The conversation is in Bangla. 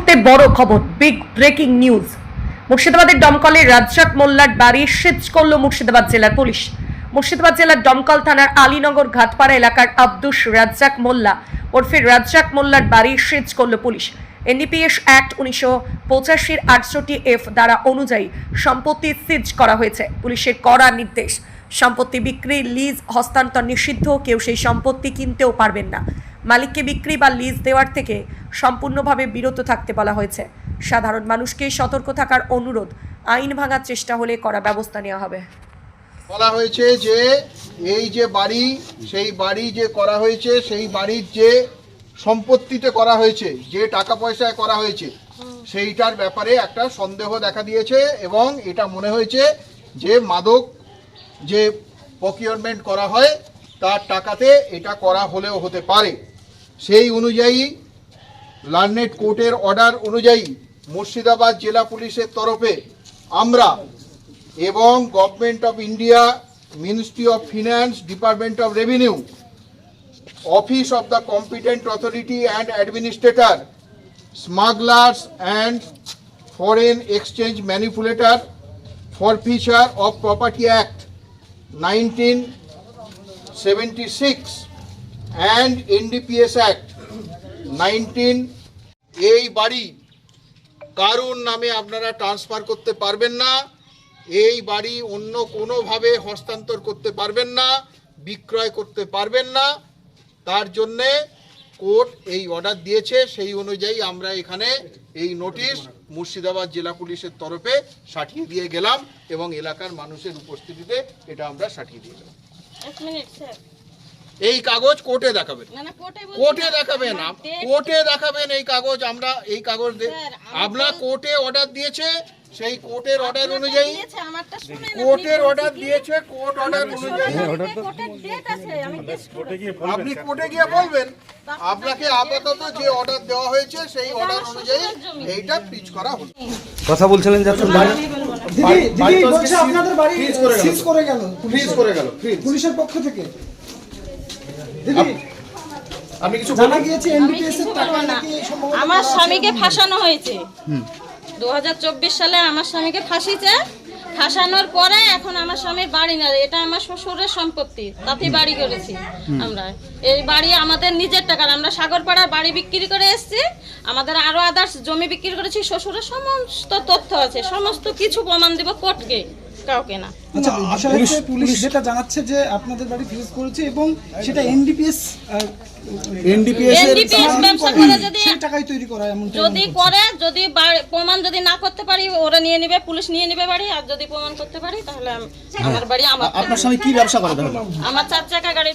মুহূর্তে বড় খবর বিগ ব্রেকিং নিউজ মুর্শিদাবাদের দমকলের রাজ্জাক মোল্লার বাড়ি সিজ করল মুর্শিদাবাদ জেলার পুলিশ। মুর্শিদাবাদ জেলার দমকল থানার আলীনগর ঘাটপাড়া এলাকার আব্দুস রাজ্জাক মোল্লা ওরফে রাজ্জাক মোল্লার বাড়ি সিজ করল পুলিশ। এনডিপিএস অ্যাক্ট উনিশশো পঁচাশির আটষট্টি এফ দ্বারা অনুযায়ী সম্পত্তি সিজ করা হয়েছে। পুলিশের কড়া নির্দেশ, সম্পত্তি বিক্রি, লিজ হস্তান্তর নিষিদ্ধ, কেউ সেই সম্পত্তি কিনতেও পারবেন না। মালিককে বিক্রি বা লিজ দেওয়ার থেকে সম্পূর্ণভাবে বিরত থাকতে বলা হয়েছে। সাধারণ মানুষকে সতর্ক থাকার অনুরোধ আইন ভাঙার চেষ্টা হলে করা ব্যবস্থা নেওয়া হবে। বলা হয়েছে যে এই যে বাড়ি, সেই বাড়ি যে করা হয়েছে, সেই বাড়ির যে সম্পত্তিতে করা হয়েছে, যে টাকা পয়সায় করা হয়েছে, সেইটার ব্যাপারে একটা সন্দেহ দেখা দিয়েছে এবং এটা মনে হয়েছে যে মাদক যে প্রকিউরমেন্ট করা হয়, তার টাকাতে এটা করা হলেও হতে পারে। সেই অনুযায়ী লার্নেট কোর্টের অর্ডার অনুযায়ী মুর্শিদাবাদ জেলা পুলিশের তরফে আমরা এবং government of India ministry of finance department of revenue office of the competent authority and administrator smugglers and foreign exchange manipulator forfeiture of property act nineteen seventy six and NDPS act nineteen এই বাড়ি কারুর নামে আপনারা ট্রান্সফার করতে পারবেন না। এই বাড়ি অন্য কোনোভাবে হস্তান্তর করতে পারবেন না, বিক্রয় করতে পারবেন না। তার জন্যে কোর্ট এই অর্ডার দিয়েছে, সেই অনুযায়ী আমরা এখানে এই নোটিশ মুর্শিদাবাদ জেলা পুলিশের তরফে সাঠিয়ে দিয়ে গেলাম এবং এলাকার মানুষের উপস্থিতিতে এটা আমরা সাঠিয়ে দিয়ে গেলাম। এই কাগজ কোর্টে দেখাবেন। না না কোর্টে। দেখাবেন কোর্টে দেখাবেন এই কাগজ আমরা এই কাগজ আপনার কোর্টে অর্ডার দিয়েছে সেই কোর্টের অর্ডার অনুযায়ী কোর্টের অর্ডার দিয়েছে কোর্ট অর্ডার অনুযায়ী। আপনি কোর্টে গিয়ে বলবেন আপনাকে আপাতত যে অর্ডার দেওয়া হয়েছে সেই অর্ডার অনুযায়ী এইটা পিচ করা হলো। কথা বলছিলেন যাচ্ছেন দিদি দিদি বলছে আপনাদের বাড়ি সিজ করে গেল। ফ্রিজ করে গেল ফ্রিজ। পুলিশের পক্ষ থেকে। আপনি কিছু জানা গিয়েছে আমি এনডিপিএস এর টাকা নাকি সম্ভবত আমার স্বামীকে ফাঁসানো হয়েছে। দু হাজার চব্বিশ সালে আমার স্বামীকে ফাঁসিছে। ফাঁসানোর পরে এখন আমার স্বামীর বাড়ি না এটা আমার শ্বশুরের সম্পত্তি তাতে বাড়ি করেছি আমরা। এই বাড়ি আমাদের নিজের টাকার আমরা সাগরপাড়ার বাড়ি বিক্রি করে এসেছি। আমাদের আরও আদার্স জমি বিক্রি করেছি শ্বশুরের সমস্ত তথ্য আছে সমস্ত কিছু প্রমাণ দিব কোর্টকে। কাউকে না। আচ্ছা পুলিশ যেটা জানাচ্ছে যে আপনাদের বাড়ি ফ্রিজ করেছে এবং সেটা এনডিপিএস এনডিপিএস এর ব্যবসা করে। যদি তৈরি করা এমন যদি করে যদি প্রমাণ যদি না করতে পারি ওরা নিয়ে নেবে পুলিশ নিয়ে নেবে বাড়ি আর যদি প্রমাণ করতে পারি তাহলে আম- আমার বাড়ি আমার আপনার স্বামী কি ব্যবসা করে তাহলে? আমার চার চাকা গাড়ি